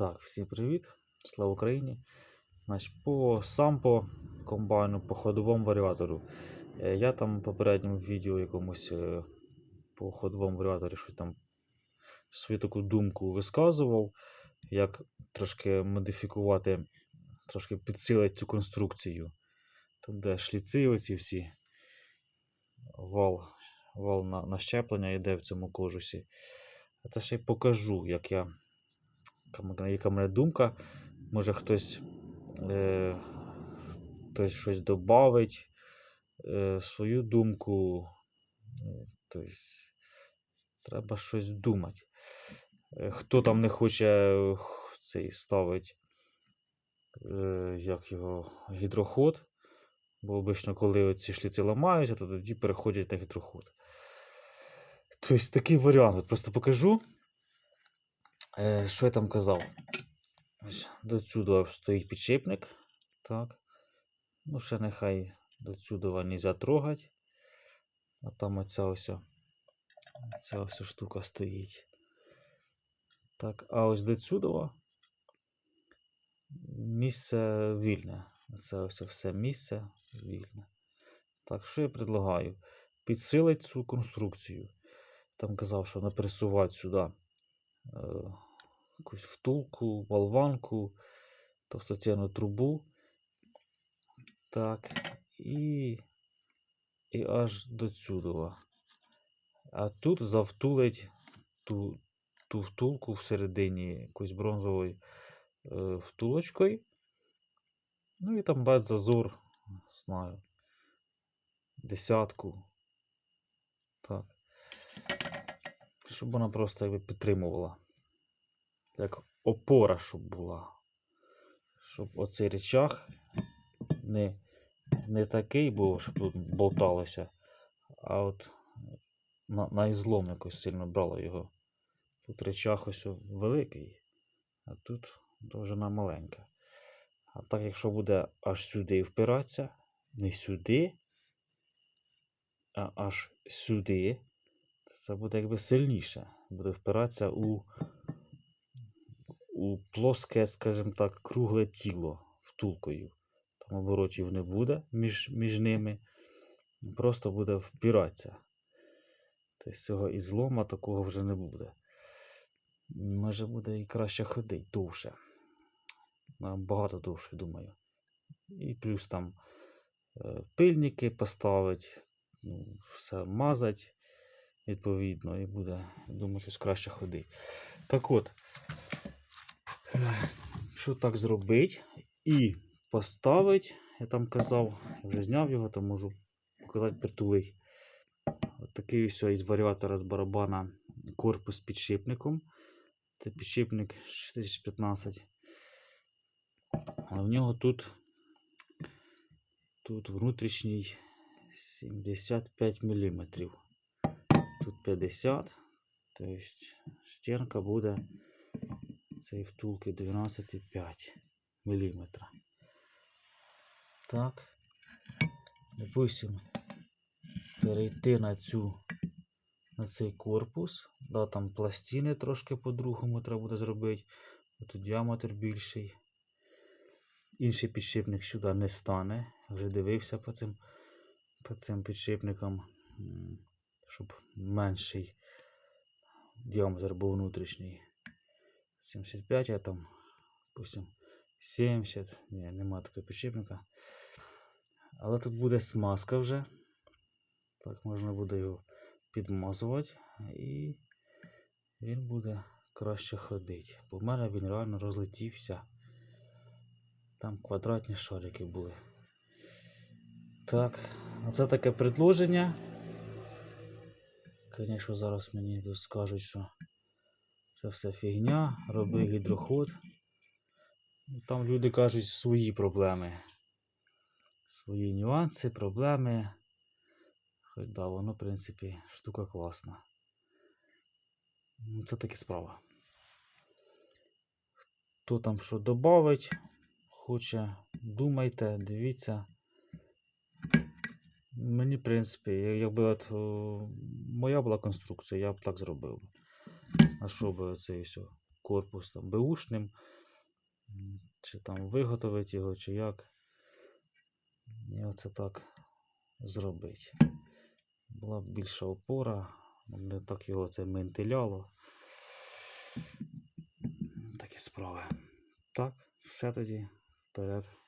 Так, всім привіт! Слава Україні! Значить, по сам по комбайну, по ходовому варіатору. Е, Я там в попередньому відео якомусь е, по ходовому варіаторі щось там свою таку думку висказував, як трошки модифікувати, трошки підсилити цю конструкцію. Там, де шліци оці всі, вал, вал на, на щеплення йде в цьому кожусі. Це ще й покажу, як я яка м- яка мене думка. Може хтось, е, хтось щось додавить, е, свою думку. Тобто, треба щось думати. Хто там не хоче цей ставить, як його, гідроход. Бо обично, коли ці шліци ламаються, то тоді переходять на гідроход. Тобто такий варіант. Просто покажу. Е, що я там казав? Ось до цюдова стоїть підшипник. Так. Ну, ще нехай до цюдова нельзя трогати. А там оця ось, ця ось штука стоїть. Так, а ось до цюдова місце вільне. Це ось все місце вільне. Так, що я предлагаю? Підсилити цю конструкцію. Там казав, що напресувати сюди е, якусь втулку, болванку, товстостінну трубу. Так. І, і аж до цюдова. А тут завтулить ту, ту втулку всередині якоюсь бронзовою е, втулочкою. Ну і там бать зазор, знаю, десятку. Так. Щоб вона просто якби підтримувала. Як опора, щоб була. Щоб оцей речах не, не такий був, щоб тут болталося, а от на, на ізлом якось сильно брало його. Тут речах ось великий, а тут довжина маленька. А так, якщо буде аж сюди впиратися, не сюди, а аж сюди, то це буде якби сильніше. Буде впиратися у, у плоске, скажімо так, кругле тіло втулкою. Там оборотів не буде між, між ними. Просто буде впиратися. Тобто цього і злома такого вже не буде. Може буде і краще ходити довше. Набагато довше, думаю. І плюс там е, пильники поставить, ну, все мазать відповідно, і буде, думаю, щось краще ходити. Так от, що так зробити і поставить, я там казав, вже зняв його, то можу показати притулить. Такий ось із варіатора з барабана корпус з підшипником. Це підшипник 4015. А в нього тут, тут внутрішній 75 мм. Тут 50. Тобто стінка буде цієї втулки 12,5 мм. Так. Допустим, перейти на цю на цей корпус. Да, там пластини трошки по-другому треба буде зробити. Тут діаметр більший. Інший підшипник сюди не стане. Вже дивився по цим, по цим підшипникам, щоб менший діаметр був внутрішній. 75, а там, допустим, 70. Ні, нема такого підшипника. Але тут буде смазка вже. Так, можна буде його підмазувати і він буде краще ходити. Бо в мене він реально розлетівся. Там квадратні шарики були. Так, оце таке предложення. Звісно, зараз мені тут скажуть, що це все фігня, роби гідроход. Там люди кажуть свої проблеми. Свої нюанси, проблеми. Хоч да, воно, в принципі, штука класна. Ну, Це таки справа. Хто там що додавить, хоче, думайте, дивіться. Мені, в принципі, якби от моя була конструкція, я б так зробив. А що оцей все корпус там беушним, чи там виготовити його, чи як. І оце так зробити. Була б більша опора, не так його це ментиляло. Такі справи. Так, все тоді вперед.